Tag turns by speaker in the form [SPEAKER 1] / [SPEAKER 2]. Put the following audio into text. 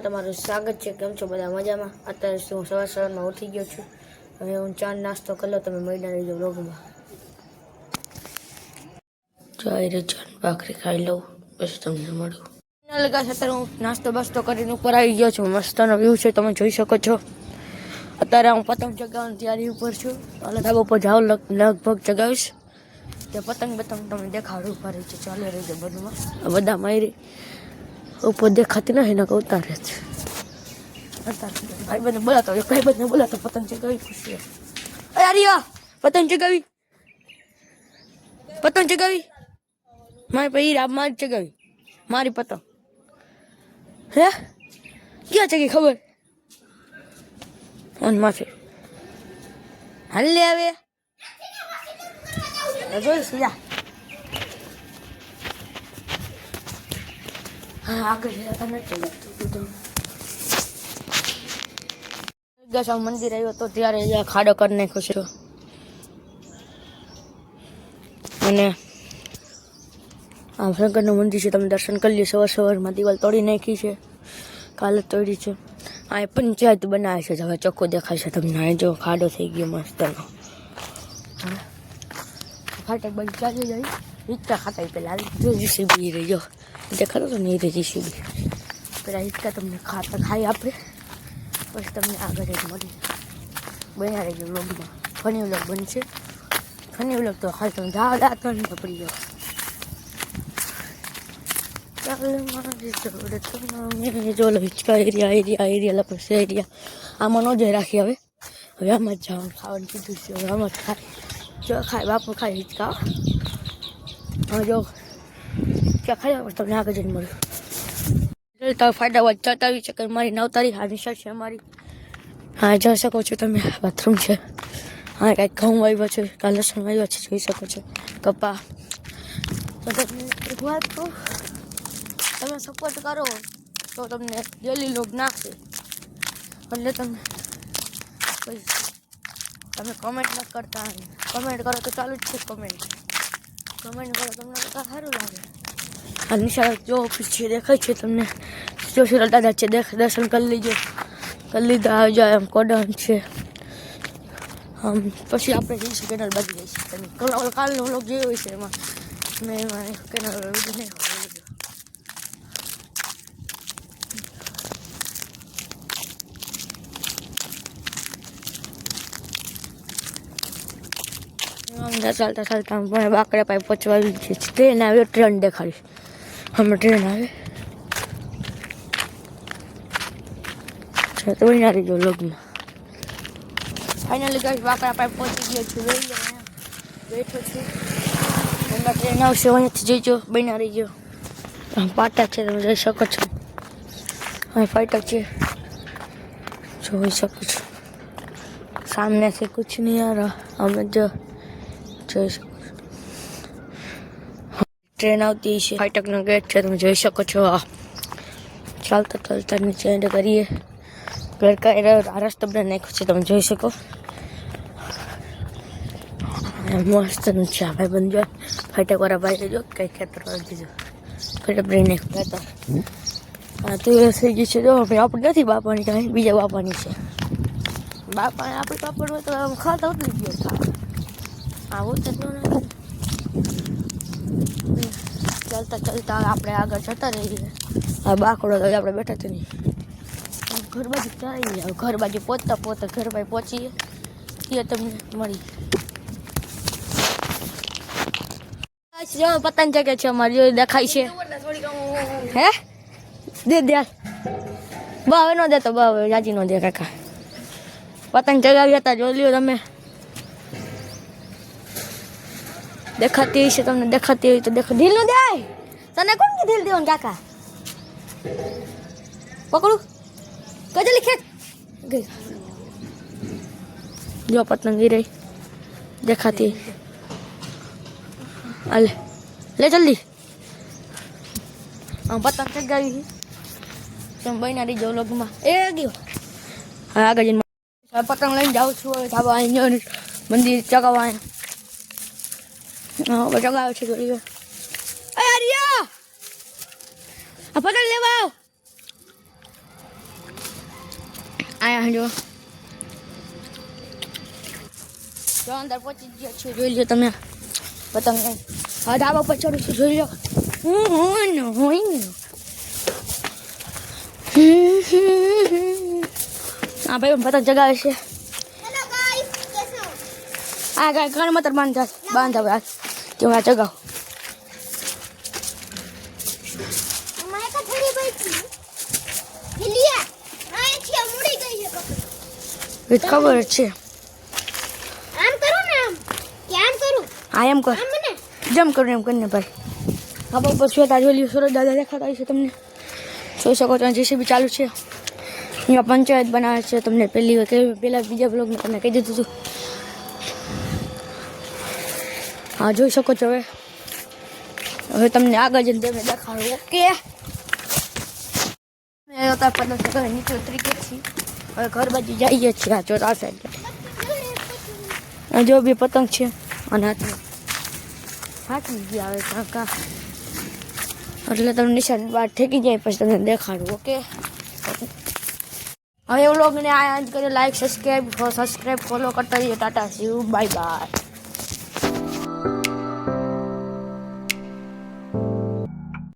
[SPEAKER 1] તમારું સ્વાગત છે. કેમ છો બધા મજામાં? અત્યારે શું સવાર સવારમાં ઉઠી ગયો છું. હવે હું ચા નાસ્તો કરી તમે મહિના રહીજો રોગમાં ચાય રે ચાન ભાખરી ખાઈ લઉં પછી તમને મળું અત્યારે હું નાસ્તો બાસ્તો કરીને ઉપર આવી ગયો છું. મસ્તનો વ્યૂ છે, તમે જોઈ શકો છો. અત્યારે હું પતંગ ચગાવવાની તૈયારી ઉપર છું. એટલે ધાબા ઉપર જાઉં, લગ- લગભગ ચગાવીશ. તે પતંગ બતંગ તમને દેખાડું, ઉપર છે ચાલે રહી બધુંમાં બધું બધા મારી ઉપર દેખાતી નથી એના ઉતારે છે ભાઈ બંને બોલાતો હોય, ભાઈ બંને બોલાતો પતંગ ચગાવી ખુશી અરે પતંગ ચગાવી. પતંગ ચગાવી. મારી પછી રાબ મારી ચગાવી. મારી પતંગ. હે? ક્યાં ચગી ખબર? અન માથે. હાલ લે હવે. જોઈશ જા આગળ જતા મંદિર આવ્યો તો ત્યારે ખાડો કરી નાખ્યો છે. અને આ શંકરનું મંદિર છે, તમે દર્શન કરી લ્યો. સવાર સવારમાં દિવાલ તોડી નાખી છે, કાલે તોડી છે. આ પંચાયત બનાવે છે, હવે ચોખ્ખું દેખાય છે તમને. આ જો ખાડો થઈ ગયો મસ્તનો. ફાટક બંધ ચાલી જાય. હિંચકા ખાતા પેલા જો જીસીબી રહી જો દેખાતો તો નહીં રહી જીસીબી પેલા હિંચકા તમને ખાતા ખાઈ આપણે પછી તમને આગળ જ મળી બન્યા રહેજો વ્લોગમાં ફની વ્લોગ બનશે ફની વ્લોગ તો ખાલી તમે જાઓ દાંત નહીં પડી જાઓ ચાલે જો હિંચકા એરિયા એરિયા એરિયા લપસ એરિયા આમાં ન જઈ રાખી હવે હવે આમાં જ જવાનું ખાવાનું કીધું છે હવે આમાં જ ખાય જો ખાય બાપુ ખાય હિંચકા જો. ક્યાં ખાયા તમને આગળ જઈને મળ્યું તમે ફાયદા ચતાવી છે, કે મારી નવતારી હા નિશાળ છે મારી હા, જઈ શકો છો તમે. બાથરૂમ છે. હા, કાંઈક ઘઉં આવ્યો છે, કાંઈ લસણ આવ્યો છે, જોઈ શકો છો. કપા એક વાત તો તમે સપોર્ટ કરો, તો તમને ડેલી લોગ નાખશે એટલે તમે તમે કમેન્ટ ન કરતા. કમેન્ટ કરો તો ચાલુ જ છે કમેન્ટ કમેન્ટ કરો, તમને બધા સારું લાગે. આ નિશાળ જો ઓફિસ છે દેખાય છે તમને, જો સુરલ દાદા છે, દેખ, દર્શન કરી લીજો. કરી લીધા આવી જાય એમ કોડન છે. આમ, પછી આપણે જઈશું કેનલ બાજુ જઈશું તમે કાલ- કાલનો વ્લોગ જે હોય છે એમાં. મેં એમાં કેનલ નહીં ચાલતા ચાલતા ચાલતા પણ બાકડા પાસે પહોંચવા છે. ટ્રેન આવ્યો ટ્રેન દેખાડીશ. હમણાં ટ્રેન આવે. તો ના લીધો લગ્નમાં ફાઇનલી ગાઈસ બાકડા પાસે પહોંચી ગયો છું. બેઠો છું. હમણાં ટ્રેન આવશે, અહીંયાથી જઈજો, બન્યા રહીજો. પાટા છે, તમે જઈ શકો છો. હા ફાટક છે. જોઈ શકો છો. સામને છે, કુછ નહીં યાર. અમે જો જોઈ શકો છો. ટ્રેન આવતી છે ફાટકનો ગેટ છે, તમે જોઈ શકો છો. આ ચાલતા ચાલતા નીચે એન્ડ કરીએ. ગરકા એ રસ્તો બધા નાખ્યો છે, તમે જોઈ શકો. મસ્ત છે, આ ભાઈ બંધ ફાટક વાળા ભાઈ જો, કઈ ખેતર દીધું. ફાટક બ્રેન નાખ્યો હતા. તો થઈ ગયું છે, જો આપણે નથી બાપાની કાંઈ, બીજા બાપાની છે. બાપા આપણે હોય તો ખાતા ઉતરી ગયો આવું તો ન નથી. ચાલતા ચાલતા આપણે આગળ જતા રહીએ. આ બાકડો તો આપણે બેઠા જ નહીં. ઘર બાજુ ચાલી જાવ ઘર બાજુ પહોંચતા પહોંચતા ઘર બાજુ પહોંચીએ. એ તમને મળી. જો પતંગ ચગે છે અમારી જો દેખાય છે. હે? દે દે. બા હવે નો દેતો બા હવે જાજી નો દે કાકા. પતંગ ચગાવી હતા જોઈ લ્યો તમે. દેખાતી હશે, તમને દેખાતી હોય તો દેખો. ઢીલનું દે તને કોણ કે ઢીલ દેવાનું, કાકા? પકડું. કજે ખેત ગઈ. જો પતંગ રહી. દેખાતી. હાલે. લે જલ્દી. આમ પતંગ ચગાવી તમે તમે બન્યા રહીજો લોગમાં એ ગયો. હા આગળ જઈને પતંગ લઈને જાઉં છું. હવે ધાબા મંદિર ચગાવવા અહીં. હા હવે ચગાવે છે થોડી વાર એ હરિયા આ પતંગ લેવા આવ આયા જો જો અંદર પહોંચી ગયા છે જોઈ લો તમે પતંગ લઈને. હા ધાબા પર ચડું છું જોઈ લો હું હું ને હું ને. હમ, હમ, હમ. આ ભાઈ પતંગ ચગાવે છે
[SPEAKER 2] હેલો ગાઈસ કેસો
[SPEAKER 1] આ કાંઈ કાન મતર બાંધા બાંધા આ હું આ ચગાવ ખબર જ છે.
[SPEAKER 2] આમ કરું ને આમ? કે આમ કરું?
[SPEAKER 1] હા એમ કર. જમ કરું એમ કરીને ભાઈ. હા બહુ પછી લ્યો સુરત દાદા દેખાતા છે તમને? જોઈ શકો છો જેસીબી ચાલુ છે. અહીંયા પંચાયત બનાવે છે. તમને પહેલી પહેલાં બીજા બ્લોગમાં તમને કહી દીધું હતું. હા, જોઈ શકો છો હવે. હવે તમને આગળ જઈને તમે દેખાડો, ઓકે? મેં અત્યારે પતંગ ચગાવે નીચે ઉતરી ગયા છીએ. હવે ઘર બાજુ જઈએ છીએ. આ ચોથા સાઈડ આ જો, બી પતંગ છે. અને હાથમાં. હાથમાં ગયા હવે કાકા. એટલે તમને નિશાન બહાર ઠેકી જાય, પછી તમને દેખાડું, ઓકે? હવે એવું લોકોને આ અંત કરી લાઈક સબસ્ક્રાઈબ સબસ્ક્રાઈબ ફોલો કરતા રહીએ. Tata C bye bye